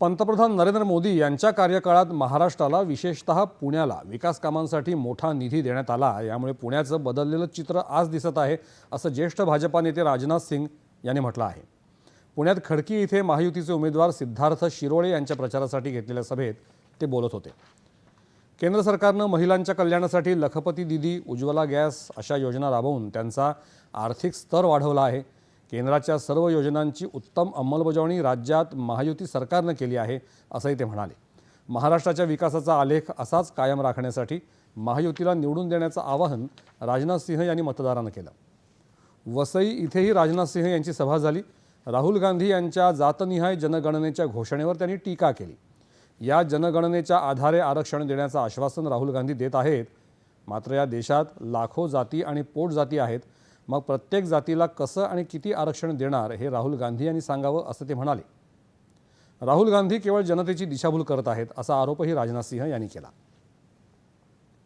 पंतप्रधान नरेंद्र मोदी यांच्या कार्यकाळात महाराष्ट्राला विशेषतः पुण्याला विकास कामांसाठी मोठा निधी देण्यात आला यामुळे पुण्याचं बदललेलं चित्र आज दिसत आहे असं ज्येष्ठ भाजपा नेते राजनाथ सिंग यांनी म्हटलं आहे. पुण्यात खडकी इथे महायुतीचे उमेदवार सिद्धार्थ शिरोळे यांच्या प्रचारासाठी घेतलेल्या सभेत ते बोलत होते. केंद्र सरकारनं महिलांच्या कल्याणासाठी लखपती दिदी उज्ज्वला गॅस अशा योजना राबवून त्यांचा आर्थिक स्तर वाढवला आहे. केंद्राच्या सर्व योजनांची उत्तम अंमलबजावणी राज्यात महायुती सरकारनं केली आहे असंही ते म्हणाले. महाराष्ट्राच्या विकासाचा आलेख असाच कायम राखण्यासाठी महायुतीला निवडून देण्याचं आवाहन राजनाथ सिंह यांनी मतदारांना केलं. वसई इथेही राजनाथ सिंह यांची सभा झाली. राहुल गांधी यांच्या जातनिहाय जनगणनेच्या घोषणेवर त्यांनी टीका केली. या जनगणनेच्या आधारे आरक्षण देण्याचं आश्वासन राहुल गांधी देत आहेत. मात्र या देशात लाखो जाती आणि पोटजाती आहेत. मग प्रत्येक जातीला कसं आणि किती आरक्षण देणार हे राहुल गांधी यांनी सांगावं असं ते म्हणाले. राहुल गांधी केवळ जनतेची दिशाभूल करत आहेत असा आरोपही राजनाथ सिंह यांनी केला.